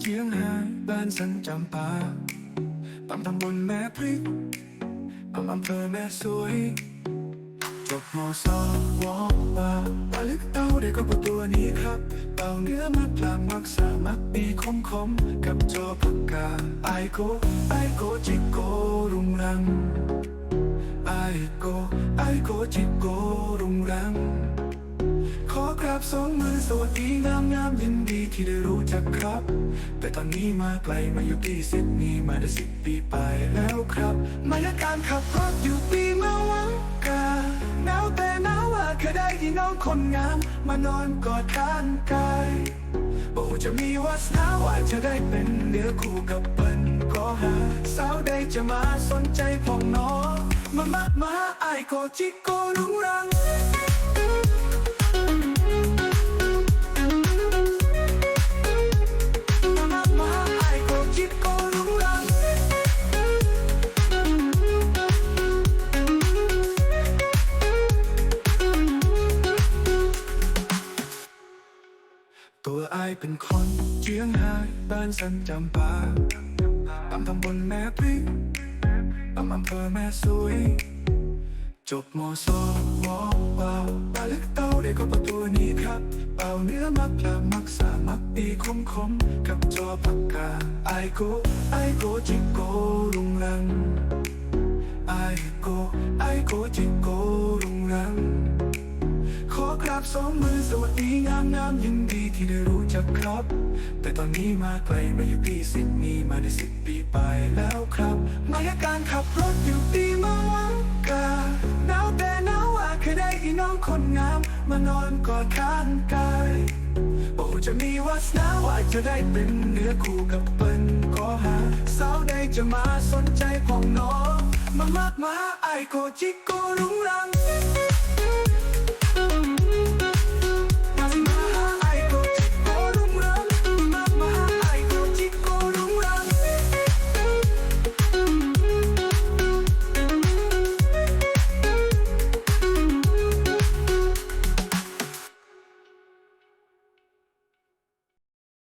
เชียงห้าบ้านสันจำปาปั๊มตำบลแม่พริกปั๊มอำเภอแม่สวยจบมสวปาปลาลึกเต้าได้ก็ประตัวนี้ครับเต่าเนื้อมัดปลามักสามักปีคมคมกับจอผักกาไอโกไอโกจิโกรุงรังไอโกไอโกจิโกรุงรัง ขอกราบสองมือสวัสดีงามงามยินดีที่ได้รู้จักครับ แต่ตอนนี้มาไกลมาอยู่ที่ซิดนีย์มาได้สิบปีไปแล้วครับ มาจากการขับรถอยู่ปีมาวังกาหนาวแต่หนาวว่าเคยได้ที่น้องคนงาม มานอนกอดทานกายบอกจะมีวาสนาว่าจะได้เป็นเนื้อคู่กับเปิ้นก็หาสาวใดจะมาสนใจพองน้องมามามาไอโกจิโกรุงรัง ตัวไอายเป็นคนเชียงไฮ้บ้านสันจำปาปั๊มตำบลแม่พริกปั๊มอำเภอแม่สวยจบมสอวเปล่าปลาเล็กเต้าได้ก็ประตูนี้ครับ เป่าเนื้อมักปลามักสามักปีคมคมกับจอปากกาไอโกไอโกจิโกรุงรังไอโกไอโกจิโกรุงรัง บสองมือสวัสดีงามงามยินดีที่ได้รู้จักครับ แต่ตอนนี้มาไกลมาอยู่ที่ซิดนีย์มาได้สิบปีไปแล้วครับมาจาการขับรถอยู่ที่มาวังกาหนาวแต่หนาวว่าเคยได้อีน้องคนงาม มานอนกอดข้างกายโอ้จะมีวาสนาว่าจะได้เป็นเนื้อคู่กับเปิ้นก็หาสาวใดจะมาสนใจของน้อง มามากมาไอโกจิโกรุงรัง